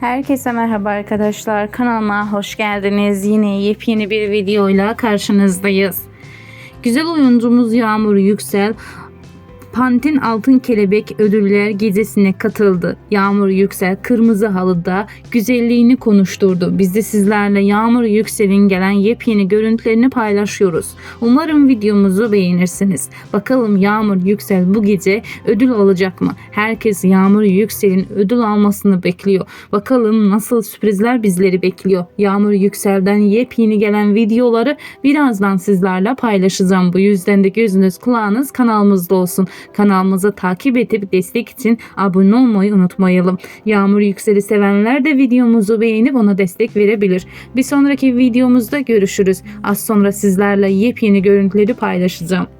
Herkese merhaba arkadaşlar. Kanalıma hoş geldiniz. Yine yepyeni bir videoyla karşınızdayız. Güzel oyuncumuz Yağmur Yüksel Pantin Altın Kelebek Ödüller Gecesi'ne katıldı. Yağmur Yüksel kırmızı halıda güzelliğini konuşturdu. Biz de sizlerle Yağmur Yüksel'in gelen yepyeni görüntülerini paylaşıyoruz. Umarım videomuzu beğenirsiniz. Bakalım Yağmur Yüksel bu gece ödül alacak mı? Herkes Yağmur Yüksel'in ödül almasını bekliyor. Bakalım nasıl sürprizler bizleri bekliyor. Yağmur Yüksel'den yepyeni gelen videoları birazdan sizlerle paylaşacağım. Bu yüzden de gözünüz kulağınız kanalımızda olsun. Kanalımızı takip edip destek için abone olmayı unutmayalım. Yağmur Yüksel'i sevenler de videomuzu beğenip ona destek verebilir. Bir sonraki videomuzda görüşürüz. Az sonra sizlerle yepyeni görüntüleri paylaşacağım.